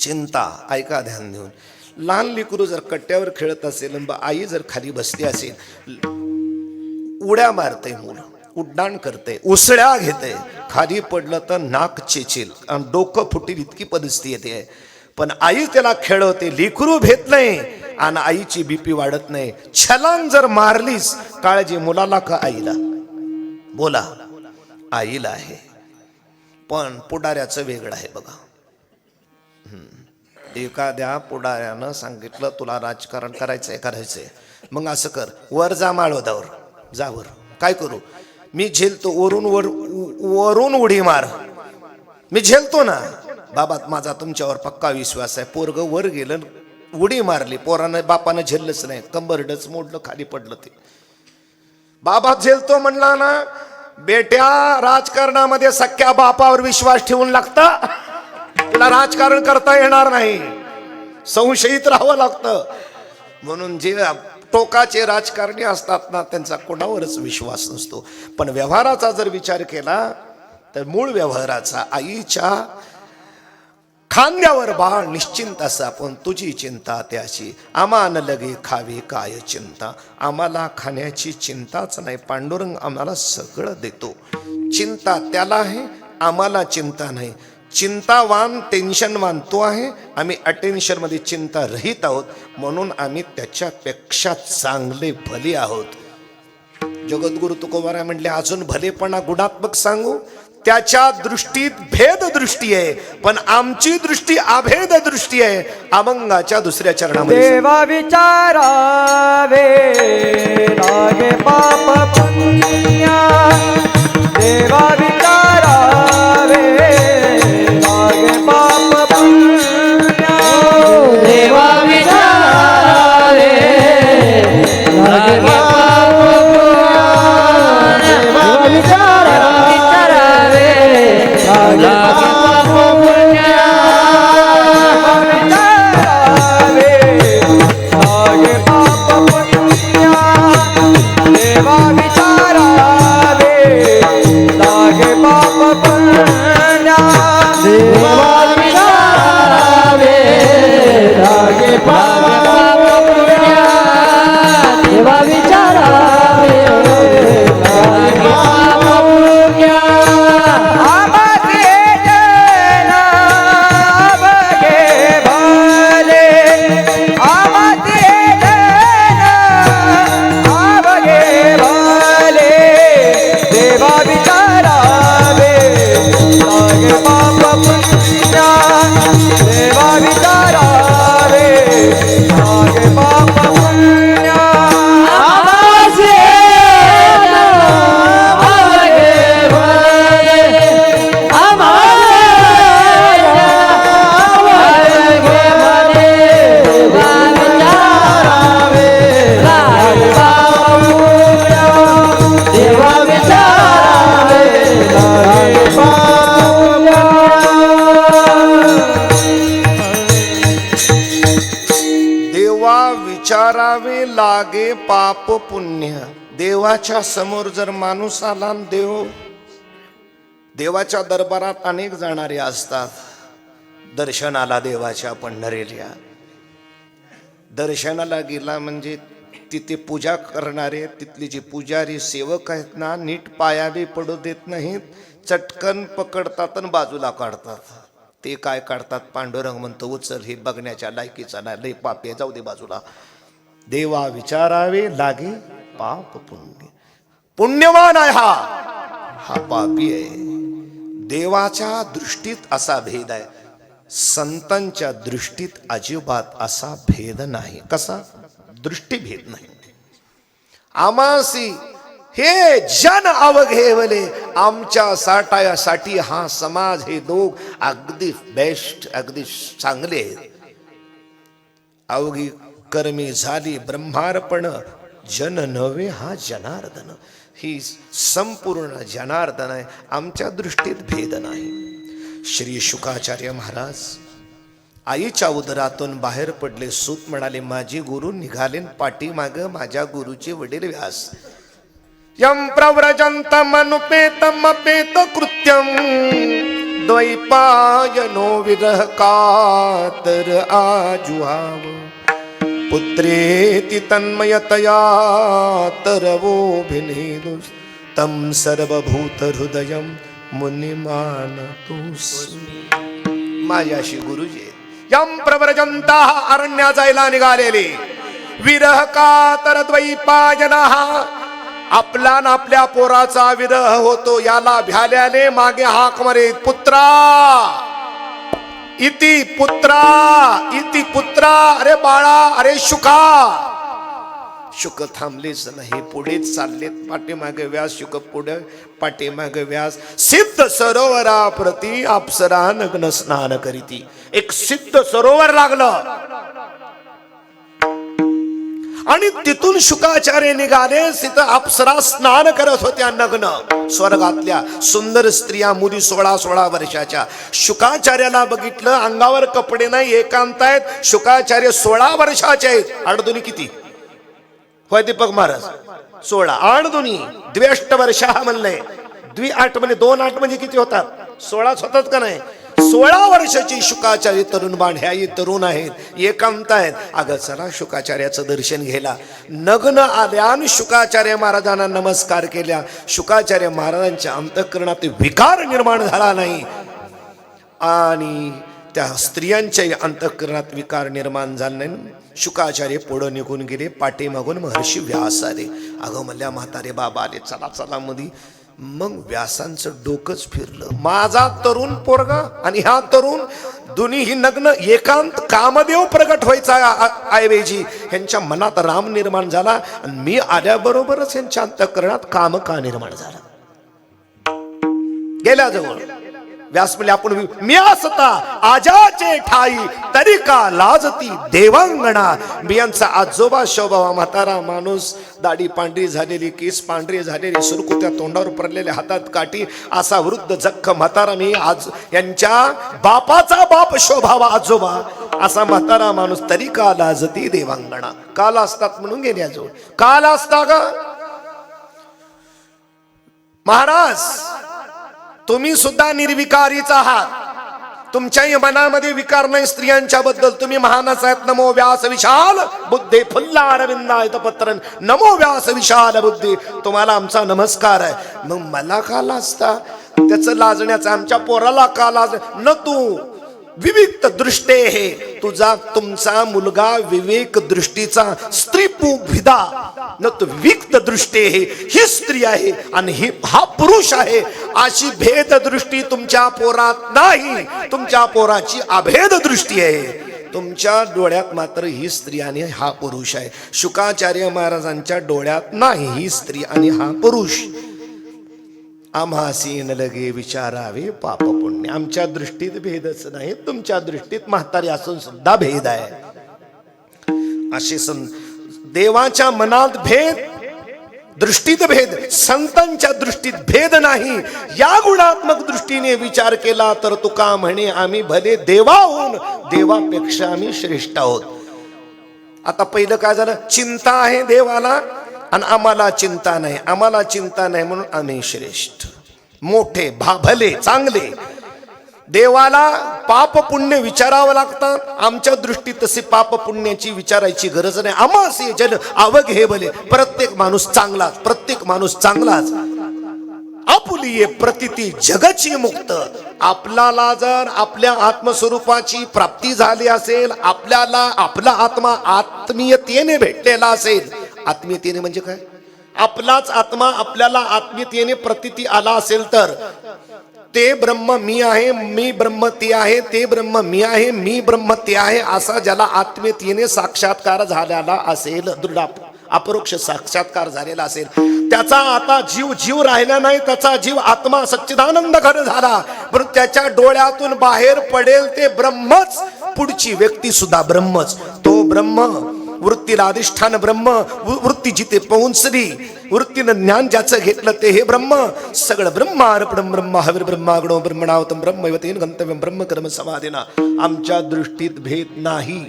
चिंता ऐका ध्यान देऊन. लहान लेकरू जर कट्ट्यावर खेळत असेल आणि आई जर खाली बसली असेल उड्या मारते मुलं उड्डाण करते उसळ्या घेते. खाली पडलं तर नाक चेचेल आणि डोकं फुटील इतकी परिस्थिती येते. पण आई त्याला खेळवते लेकरू भेट नाही आणि आईची बीपी वाढत नाही. छलांग जर मारलीस काळजी मुलाला का आईला? बोला आईला आहे. पण पुढाऱ्याचं वेगळं आहे बघा. एखाद्या पुढाऱ्यानं सांगितलं तुला राजकारण करायचंय करायचंय. मग असं कर वर जा माळवदावर जावर काय करू? मी झेलतो वरून वर वरून उडी मार. मी झेलतो ना. बाबा माझा तुमच्यावर पक्का विश्वास आहे. पोरग वर गेलं उडी मारली. पोरानं बापानं झेललंच नाही. कंबरडच मोडलं खाली पडलं ते. बाबा झेलतो म्हणला ना बेट्या राजकारणामध्ये सख्या बापावर विश्वास ठेवून लागता. आपला राजकारण करता येणार नाही. संशयित राहावं लागतं. म्हणून जे टोकाचे राजकारणी असतात ना त्यांचा कोणावरच विश्वास नसतो. पण व्यवहाराचा जर विचार केला तर मूळ व्यवहाराचा आईच्या खांद्यावर बाळ निश्चिंत असा पण तुझी चिंता त्याची. आमान लगे खावे काय चिंता. आम्हाला खाण्याची चिंताच नाही. पांडुरंग आम्हाला सगळं देतो. चिंता त्याला आहे आम्हाला चिंता नाही. चिंतावान टेन्शनवान तो आहे. आम्ही अटेन्शनमध्ये चिंता रहित आहोत. म्हणून आम्ही त्याच्यापेक्षा चांगले भले आहोत. जगद्गुरु तुकोबारा म्हणले अजून भलेपणा गुणात्मक सांगू. त्याच्या दृष्टीत भेद दृष्टी आहे पण आमची दृष्टी अभेद दृष्टी आहे. अमंगाच्या दुसऱ्या चरणामध्ये देवा विचारावे लागे पाप पुण्या. देवा पाप पुण्य देवाच्या समोर जर माणूस आला देव देवाच्या दरबारात अनेक जाणारे असतात. दर्शनाला देवाच्या पंढरील्या. दर्शनाला गेला म्हणजे तिथे पूजा करणारे तिथली जी पुजारी सेवक आहेत ना नीट पायाबी पडू देत नाहीत. चटकन पकडतात आणि बाजूला काढतात. ते काय काढतात? पांडुरंग म्हणतो उचल हे बघण्याच्या लायकीचा नाही लय पापे जाऊ दे बाजूला. देवा विचारावे लागे पाप पुण्य पुण्यवान आहे हा हा पापी आहे देवाच्या दृष्टीत असा भेद आहे संतांच्या दृष्टीत अजिबात असा भेद नाही कसा दृष्टीभेद नाही आमासी हे जन अवघेवले आमच्या साठायासाठी हा समाज हे दोघ अगदी बेस्ट अगदी चांगले आहेत अवघी कर्मी झाली ब्रह्मार्पण. जन नव्हे हा जनार्दन. ही संपूर्ण जनार्दन आहे. आमच्या दृष्टीत भेद नाही. श्री शुकाचार्य महाराज आईच्या उदरातून बाहेर पडले. सूत म्हणाले माझी गुरु निघाले पाठीमाग माझ्या गुरुचे वडील व्यास. यम प्रव्रजंत अनुपेतम अपेत कृत्यम द्वैपायनो विरह कातर आजुहाव. पुत्रेति तन्मयतया तरवोभिनेदु तं सर्वभूतहृदयं मुनिमानतोऽस्मि माझ्याशी गुरुजी यम प्रव्रजंता अरण्या जायला निघालेले विरह कातर द्वैपायना आपला न आपल्या पोराचा विरह होतो याला भ्याल्याने मागे हाक मरे पुत्रा! इति पुत्रा इति पुत्रा अरे बाळा अरे शुका. शुक थांबलेच नाही पुढेच चाललेत पाठीमागे व्यास शुक पुढे पाठीमागे व्यास. सिद्ध सरोवरा प्रती अप्सरा नग्न स्नान करीती. एक सिद्ध सरोवर लागलं. आणि तिथून शुकाचार्य निघाले तिथं अप्सरा स्नान करत होत्या नग्न. स्वर्गातल्या सुंदर स्त्रिया मुली सोळा सोळा वर्षाच्या. शुकाचार्याला बघितलं अंगावर कपडे नाही एकांत आहेत. शुकाचार्य सोळा वर्षाचे आहेत. अडदुनी किती? होय दीपक महाराज? सोळा. आठ द्वेष्ट वर्ष हा म्हणलंय. द्वि आठ म्हणजे दोन आठ म्हणजे किती होतात? सोळाच होतात का नाही? सोळा वर्षाची शुकाचार्य तरुण बाण ह्या तरुण आहेत एकांत आहेत. अगं चला शुकाचार्याचं दर्शन घ्यायला. नग्न आल्या शुकाचार्य महाराजांना नमस्कार केल्या. शुकाचार्य महाराजांच्या अंतःकरणात विकार निर्माण झाला नाही. आणि त्या स्त्रियांच्याही अंतःकरणात विकार निर्माण झाला नाही. शुकाचार्य पुढं निघून गेले पाठीमागून महर्षी व्यास आले. अगं म्हणल्या म्हातारे बाबा आले चला चला मधी. मग व्यासांचं डोकंच फिरलं. माझा तरुण पोरगा आणि ह्या तरुण दोन्ही ही नग्न एकांत कामदेव प्रगट व्हायचा ऐवजी यांच्या मनात राम निर्माण झाला आणि मी आल्याबरोबरच यांच्या अंतकरणात काम का निर्माण झाला. गेल्या व्यास म्हणले आपण मी असता आजाचे ठाई तरी का लाजती देवांगणा. बियांचा आजोबा शोभावा म्हातारा माणूस दाढी पांढरी झालेली केस पांढरी झालेली सुरकुत्या तोंडावर पडलेल्या हातात काठी असा वृद्ध जख्ख म्हातारा मी आज यांच्या बापाचा बाप शोभावा आजोबा असा म्हातारा माणूस तरी का लाजती देवांगणा. काल असतात म्हणून गेल्याजवळ काल असता का महाराज तुम्ही सुद्धा निर्विकारीच आहात. तुमच्याही मनामध्ये विकार नाही स्त्रियांच्या बद्दल तुम्ही महानच आहेत. नमो व्यास विशाल बुद्धे फुल्ला अरविंदायत पत्रन. नमो व्यास विशाल बुद्धी. तुम्हाला आमचा नमस्कार आहे. मग मला का लाजता? त्याचं लाजण्याचं आमच्या पोराला का लाज? न तू. विवेक दृष्टे हे. तुझा तुमचा मुलगा विवेक दृष्टीचा स्त्री भिदा न तो विविक्त दृष्टे हे. ही स्त्री आहे आणि ही हा पुरुष आहे. अशी भेद दृष्टी तुमच्या पोरात नाही. तुमच्या पोराची अभेद दृष्टी आहे. तुमच्या डोळ्यात मात्र ही स्त्री आणि हा पुरुष आहे. शुकाचार्य महाराजांच्या डोळ्यात नाही ही स्त्री आणि हा पुरुष. आम्हासी न लगे विचारावे पाप पुण्य आमच्या दृष्टीत भेदच नाही तुमच्या दृष्टीत म्हातारी असून सुद्धा भेद आहे. असे सं देवाच्या मनात भेद दृष्टीत भेद संतांच्या दृष्टीत भेद नाही. या गुणात्मक दृष्टीने विचार केला तर तुका म्हणे आम्ही भले देवाहून देवापेक्षा आम्ही श्रेष्ठ आहोत. आता पहिलं काय झालं? चिंता आहे देवाला. आणि आम्हाला चिंता नाही आम्हाला चिंता नाही म्हणून आम्ही श्रेष्ठ. मोठे भा भले चांगले. देवाला पाप पुण्य विचारावं लागतं. आमच्या दृष्टीत तसे पाप पुण्याची विचारायची गरज नाही. आमासे जन आवग हे भले प्रत्येक माणूस चांगलाच प्रत्येक माणूस चांगलाच. आपुलिये प्रतिती जगची मुक्त. आपल्याला जर आपल्या आत्मस्वरूपाची प्राप्ती झाली असेल आपल्याला आपला आत्मा आत्मीयतेने भेटलेला असेल आत्मीयतेने म्हणजे काय? आपलाच आत्मा आपल्याला आत्मीयतेने प्रतिती आला असेल तर ते ब्रह्म मी आहे मी ब्रह्म ते आहे ते ब्रह्म मी आहे मी ब्रह्म ते आहे असा ज्याला आत्मीयतेने साक्षात्कार झालेला असेल दृढ अपरोक्ष साक्षात्कार झालेला असेल. त्याचा आता जीव जीव राहिला नाही त्याचा जीव आत्मा सच्चिदानंद घर झाला. पण त्याच्या डोळ्यातून बाहेर पडेल ते ब्रह्मच पुढची व्यक्ती सुद्धा ब्रह्मच. तो ब्रह्म वृत्तीला अधिष्ठान ब्रह्म वृत्ती जिथे पोहोचली वृत्तीनं ज्ञान ज्याचं घेतलं ते हे ब्रह्म. सगळं ब्रह्मार्पणम ब्रह्म हवीर ब्रह्मागणो ब्रह्मणावतम ब्रह्मवतेन गंतव्यम ब्रह्म कर्म समाधीना. आमच्या दृष्टीत भेद नाही.